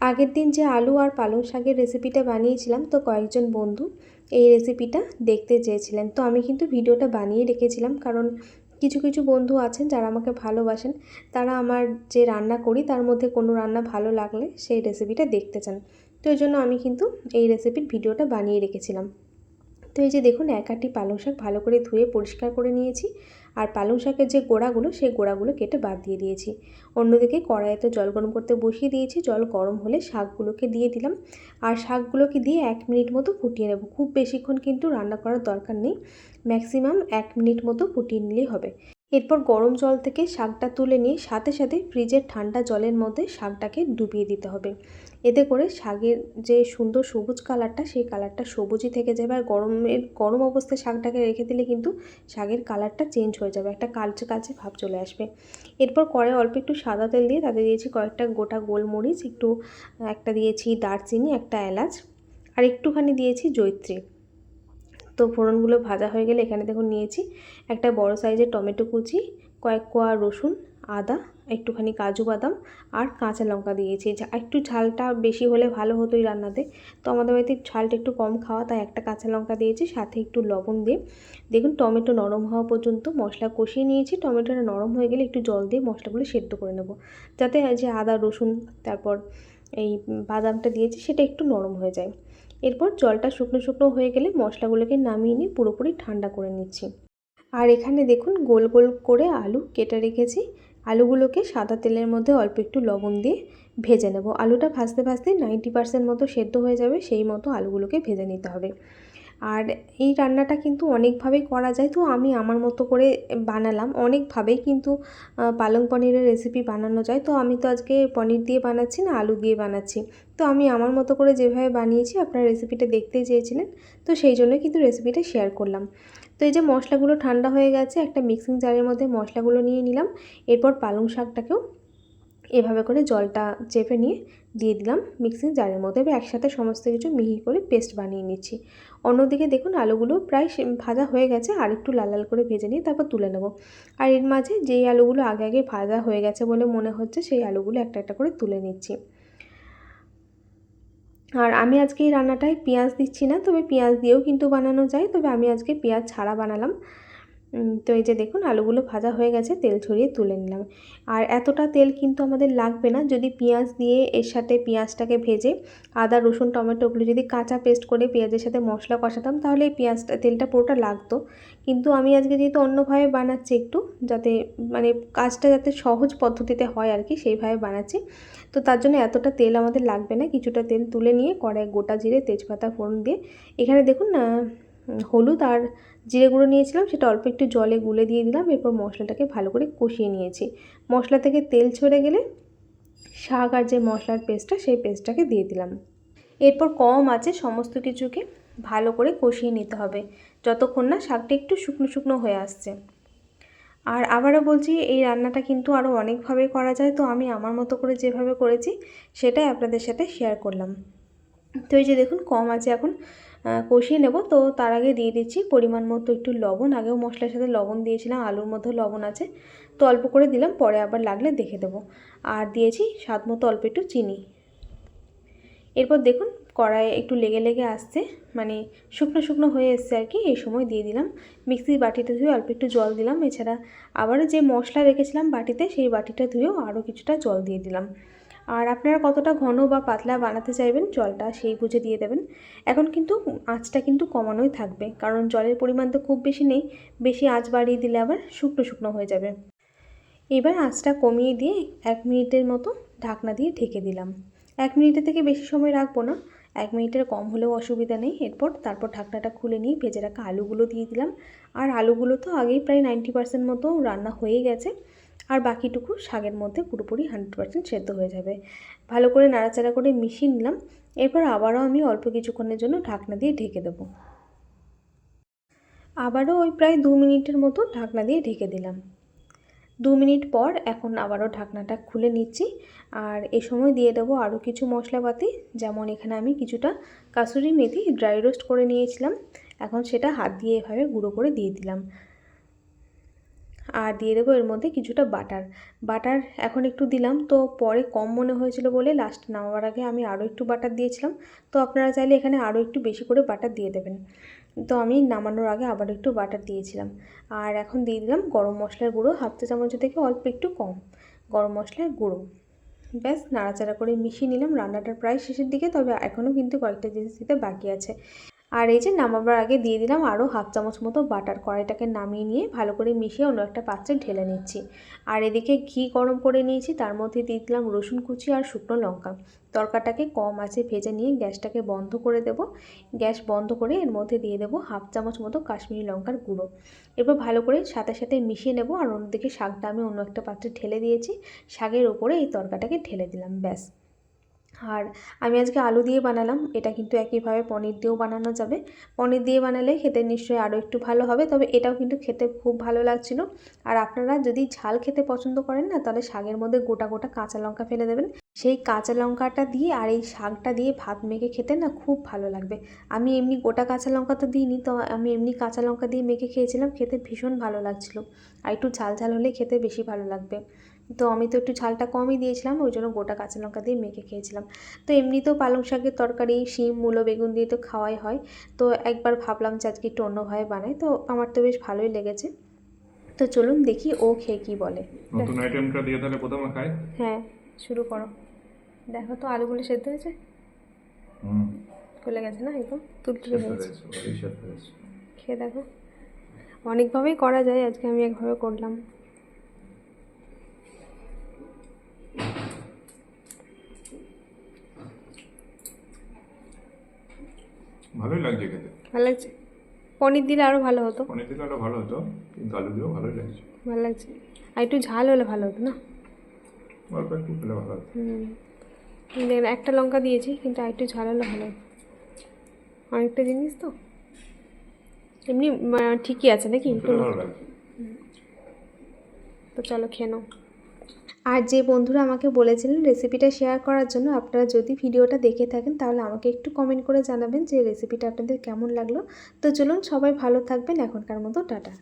আগের দিন যে আলু আর পালং শাকের রেসিপিটা বানিয়েছিলাম, তো কয়েকজন বন্ধু এই রেসিপিটা দেখতে চেয়েছিলেন। তো আমি কিন্তু ভিডিওটা বানিয়ে রেখেছিলাম, কারণ কিছু কিছু বন্ধু আছেন যারা আমাকে ভালোবাসেন, তারা আমার যে রান্না করি, তার মধ্যে কোনো রান্না ভালো লাগলে সেই রেসিপিটা দেখতে চান। তো এই জন্য আমি কিন্তু এই রেসিপির ভিডিওটা বানিয়ে রেখেছিলাম। তো এই যে দেখুন, এক আটি পালং শাক ভালো করে ধুয়ে পরিষ্কার করে নিয়েছি। আর পালং শাকের যে গোড়াগুলো, সেই গোড়াগুলো কেটে বাদ দিয়ে দিয়েছি। অন্যদিকে কড়াইতে জল গরম করতে বসিয়ে দিয়েছি। জল গরম হলে শাকগুলোকে দিয়ে দিলাম। আর শাকগুলোকে দিয়ে এক মিনিট মতো ফুটিয়ে নেব। খুব বেশিক্ষণ কিন্তু রান্না করার দরকার নেই। ম্যাক্সিমাম এক মিনিট মতো ফুটিয়ে নিলেই হবে। এরপর গরম জল থেকে শাকটা তুলে নিয়ে সাথে সাথে ফ্রিজের ঠান্ডা জলের মধ্যে শাকটাকে ডুবিয়ে দিতে হবে। এতে করে শাকের যে সুন্দর সবুজ কালারটা, সেই কালারটা সবুজই থেকে যাবে। আর গরমের, গরম অবস্থায় শাকটাকে রেখে দিলে কিন্তু শাকের কালারটা চেঞ্জ হয়ে যাবে। একটা কালচে কালচে ভাব চলে আসবে। এরপর কড়াই অল্প একটু সাদা তেল দিয়ে তাতে দিয়েছি কয়েকটা গোটা গোলমরিচ, একটু, একটা দিয়েছি দারচিনি, একটা এলাচ, আর একটুখানি দিয়েছি জৈত্রী তো ফোড়নগুলো ভাজা হয়ে গেলে এখানে দেখুন নিয়েছি একটা বড় সাইজের টমেটো কুচি, কয়েক কোয়া রসুন, আদা, একটুখানি কাজু বাদাম আর কাঁচা লঙ্কা দিয়েছি। একটু ঝালটা বেশি হলে ভালো হতো এই রান্নাতে। তো আমাদের বাড়িতে ঝালটা একটু কম খাওয়া, তাই একটা কাঁচা লঙ্কা দিয়েছি, সাথে একটু লবণ দিয়ে। দেখুন টমেটো নরম হওয়া পর্যন্ত মশলা কষিয়ে নিয়েছি। টমেটোটা নরম হয়ে গেলে একটু জল দিয়ে মশলাগুলো সেদ্ধ করে নেব। যাতে যে আদা, রসুন, তারপর এই বাদামটা দিয়েছি, সেটা একটু নরম হয়ে যায়। এরপর জলটা শুকনো শুকনো হয়ে গেলে মশলাগুলোকে নামিয়ে নিয়ে পুরোপুরি ঠান্ডা করে নিচ্ছি। আর এখানে দেখুন গোল গোল করে আলু কেটে রেখেছি। আলুগুলোকে সাদা তেলের মধ্যে অল্প একটু লবণ দিয়ে ভেজে নেব। আলুটা ভাজতে ভাজতে নাইনটি পার্সেন্ট মতো সেদ্ধ হয়ে যাবে, সেই মতো আলুগুলোকে ভেজে নিতে হবে। আর এই রান্নাটা কিন্তু অনেকভাবেই করা যায়। তো আমি আমার মতো করে বানালাম। অনেকভাবেই কিন্তু পালং পনিরের রেসিপি বানানো যায়। তো আমি তো আজকে পনির দিয়ে বানাচ্ছি না, আলু দিয়ে বানাচ্ছি। তো আমি আমার মতো করে যেভাবে বানিয়েছি, আপনার রেসিপিটা দেখতেই চেয়েছিলেন। তো সেই জন্য কিন্তু রেসিপিটা শেয়ার করলাম। তো এই যে মশলাগুলো ঠান্ডা হয়ে গেছে, একটা মিক্সিং জারের মধ্যে মশলাগুলো নিয়ে নিলাম। এরপর পালং শাকটাকেও এভাবে করে জলটা চেপে নিয়ে দিয়ে দিলাম মিক্সিং জারের মধ্যে। এবার একসাথে সমস্ত কিছু মিহি করে পেস্ট বানিয়ে নিচ্ছি। অন্যদিকে দেখুন আলুগুলো প্রায় ভাজা হয়ে গেছে, আর একটু লাল লাল করে ভেজে নিয়ে তারপর তুলে নেব। আর এর মাঝে যেই আলুগুলো আগে আগে ভাজা হয়ে গেছে বলে মনে হচ্ছে, সেই আলুগুলো একটা একটা করে তুলে নিচ্ছি। আর আমি আজকে এই রান্নাটায় পেঁয়াজ দিচ্ছি না, তবে পেঁয়াজ দিয়েও কিন্তু বানানো যায়, তবে আমি আজকে পেঁয়াজ ছাড়া বানালাম। তো এই যে দেখুন, আলুগুলো ভাজা হয়ে গেছে, তেল ছড়িয়ে তুলে নিলাম। আর এতটা তেল কিন্তু আমাদের লাগবে না। যদি পেঁয়াজ দিয়ে এর সাথে পেঁয়াজটাকে ভেজে আদা, রসুন টমেটোগুলো যদি কাঁচা পেস্ট করে পেঁয়াজের সাথে মশলা কষাতাম, তাহলে এই পেঁয়াজটা, তেলটা পুরোটা লাগতো। কিন্তু আমি আজকে যেহেতু অন্যভাবে বানাচ্ছি একটু, যাতে মানে কাজটা যাতে সহজ পদ্ধতিতে হয় আর কি সেইভাবে বানাচ্ছি। তো তার জন্য এতটা তেল আমাদের লাগবে না। কিছুটা তেল তুলে নিয়ে কড়াই গোটা জিরে, তেজপাতা, ফোড়ন দিয়ে, এখানে দেখুন না হলুদ আর জিরে গুঁড়ো নিয়েছিলাম, সেটা অল্প একটু জলে গুলে দিয়ে দিলাম, এরপর মশলাটাকে ভালো করে কষিয়ে নিয়েছি। মশলা থেকে তেল ছড়ে গেলে শাক আর যে মশলার পেস্টটা, সেই পেস্টটাকে দিয়ে দিলাম। এরপর কম আছে, সমস্ত কিছুকে ভালো করে কষিয়ে নিতে হবে, যতক্ষণ না শাকটা একটু শুকনো শুকনো হয়ে আসছে। আর আবারও বলছি, এই রান্নাটা কিন্তু আরও অনেকভাবে করা যায়, তো আমি আমার মতো করে যেভাবে করেছি, সেটাই আপনাদের সাথে শেয়ার করলাম। তো এই যে দেখুন, কম আছে এখন কষিয়ে নেব। তো তার আগে দিয়ে দিচ্ছি পরিমাণ মতো একটু লবণ। আগেও মশলার সাথে লবণ দিয়েছিলাম, আলুর মধ্যেও লবণ আছে। তো অল্প করে দিলাম, পরে আবার লাগলে দেখে দেবো। আর দিয়েছি স্বাদ মতো অল্প একটু চিনি। এরপর দেখুন কড়াইয়ে একটু লেগে লেগে আসছে। মানে শুকনো শুকনো হয়ে এসছে আর কি, এই সময় দিয়ে দিলাম। মিক্সির বাটিতে ধুয়ে অল্প একটু জল দিলাম। এছাড়া আবারও যে মশলা রেখেছিলাম বাটিতে, সেই বাটিটা ধুয়েও আরও কিছুটা জল দিয়ে দিলাম। আর আপনারা কতটা ঘন বা পাতলা বানাতে চাইবেন জলটা সেই বুঝে দিয়ে দেবেন। এখন কিন্তু আঁচটা কিন্তু কমানোই থাকবে, কারণ জলের পরিমাণ তো খুব বেশি নেই, বেশি আঁচ বাড়িয়ে দিলে আবার শুকনো শুকনো হয়ে যাবে। এবার আঁচটা কমিয়ে দিয়ে এক মিনিটের মতো ঢাকনা দিয়ে ঢেকে দিলাম। এক মিনিটের থেকে বেশি সময় রাখব না, এক মিনিটের কম হলেও অসুবিধা নেই। এরপর তারপর ঢাকনাটা খুলে নিয়ে ভেজে রাখা আলুগুলো দিয়ে দিলাম। আর আলুগুলো তো আগেই প্রায় নাইনটি পার্সেন্ট মতো রান্না হয়ে গেছে। আর বাকিটুকু শাকের মধ্যে পুরোপুরি হান্ড্রেড পার্সেন্ট সেদ্ধ হয়ে যাবে। ভালো করে নাড়াচাড়া করে মিশিয়ে নিলাম। এরপর আবারও আমি অল্প কিছুক্ষণের জন্য ঢাকনা দিয়ে ঢেকে দেবো। আবারও ওই প্রায় দু মিনিটের মতো ঢাকনা দিয়ে ঢেকে দিলাম। দু মিনিট পর এখন আবারও ঢাকনাটা খুলে নিচ্ছি। আর এ সময় দিয়ে দেবো আরও কিছু মশলাপাতি। যেমন এখানে আমি কিছুটা কাসুরি মেথি ড্রাই রোস্ট করে নিয়েছিলাম। এখন সেটা হাত দিয়ে এভাবে গুঁড়ো করে দিয়ে দিলাম। আর দিয়ে দেবো এর মধ্যে কিছুটা বাটার। বাটার এখন একটু দিলাম, তো পরে কম মনে হয়েছিল বলে লাস্ট নামাবার আগে আমি আরও একটু বাটার দিয়েছিলাম। তো আপনারা চাইলে এখানে আরও একটু বেশি করে বাটার দিয়ে দেবেন। তো আমি নামানোর আগে আবার একটু বাটার দিয়েছিলাম। আর এখন দিয়ে দিলাম গরম মশলার গুঁড়ো, হাফ চা চামচ থেকে অল্প একটু কম গরম মশলার গুঁড়ো। ব্যাস, নাড়াচাড়া করে মিশিয়ে নিলাম। রান্নাটার প্রায় শেষের দিকে, তবে এখনও কিন্তু কয়েকটা জিনিস দিতে বাকি আছে। আর এই যে নামাবার আগে দিয়ে দিলাম আরও হাফ চামচ মতো বাটার কড়াইটাকে নামিয়ে নিয়ে ভালো করে মিশিয়ে অন্য একটা পাত্রে ঢেলে নিচ্ছি। আর এদিকে ঘি গরম করে নিয়েছি, তার মধ্যে দিয়ে দিলাম রসুন কুচি আর শুকনো লঙ্কা। তরকাটাকে কম আছে ভেজে নিয়ে গ্যাসটাকে বন্ধ করে দেব। গ্যাস বন্ধ করে এর মধ্যে দিয়ে দেবো হাফ চামচ মতো কাশ্মীরি লঙ্কার গুঁড়ো। এরপর ভালো করে সাথে সাথে মিশিয়ে নেব আর অন্যদিকে শাকটা আমি অন্য একটা পাত্রে ঢেলে দিয়েছি। শাকের ওপরে এই তরকাটাকে ঢেলে দিলাম, ব্যাস। আর আমি আজকে আলু দিয়ে বানালাম। এটা কিন্তু একইভাবে পনির দিয়েও বানানো যাবে। পনির দিয়ে বানালে খেতে নিশ্চয়ই আরও একটু ভালো হবে, তবে এটাও কিন্তু খেতে খুব ভালো লাগছিল। আর আপনারা যদি ঝাল খেতে পছন্দ করেন না, তাহলে শাকের মধ্যে গোটা গোটা কাঁচা লঙ্কা ফেলে দেবেন। সেই কাঁচা লঙ্কাটা দিয়ে আর এই শাকটা দিয়ে ভাত মেখে খেতে না খুব ভালো লাগবে। আমি এমনি গোটা কাঁচা লঙ্কা তো দিইনি, তো আমি এমনি কাঁচা লঙ্কা দিয়ে মেখে খেয়েছিলাম, খেতে ভীষণ ভালো লাগছিল। আর একটু ঝাল ঝাল হলে খেতে বেশি ভালো লাগবে। তো আমি তো একটু ঝালটা কমই দিয়েছিলাম ওই জন্য গোটা কাঁচা লঙ্কা দিয়ে মেখে খেয়েছিলাম। তো এমনিতেও পালং শাকের তরকারি শিম মূলো বেগুন দিয়ে তো খাওয়াই হয়। তো একবার ভাবলাম যে আজকে একটু অন্যভাবে বানাই তো আমার তো বেশ ভালোই লেগেছে। তো চলুন দেখি ও খেয়ে কী বলে। নতুন আইটেমটা দিয়ে তাহলে প্রথমে খাই। হ্যাঁ শুরু করো। দেখো তো আলুগুলো সেদ্ধ হয়েছে? হুম। গলে গেছে না একদম? তুলতুলে হয়েছে। খেয়ে দেখো। অনেকভাবেই করা যায় আজকে আমি একভাবে করলাম। ভালোই লাগছে খেতে। ভালো লাগছে? পনির দিলে আরও ভালো হতো। পনির দিলে আরও ভালো হতো কিন্তু আলু দিয়েও ভালোই লাগছে। ভালো লাগছে। আর একটু ঝাল হলে ভালো হতো না? অল্প একটু খেলে ভালো হতো। দেখেন একটা লঙ্কা দিয়েছি কিন্তু আর একটু ঝাল হলে ভালো হতো। অনেকটা জিনিস তো? এমনি ঠিকই আছে নাকি? তো চলো খেয়ে নাও। আর যে বন্ধুরা আমাকে বলেছিলেন রেসিপিটা শেয়ার করার জন্য, আপনারা যদি ভিডিওটা দেখে থাকেন, তাহলে আমাকে একটু কমেন্ট করে জানাবেন যে রেসিপিটা আপনাদের কেমন লাগল। তো চলুন সবাই ভালো থাকবেন। এখনকার মতো টাটা।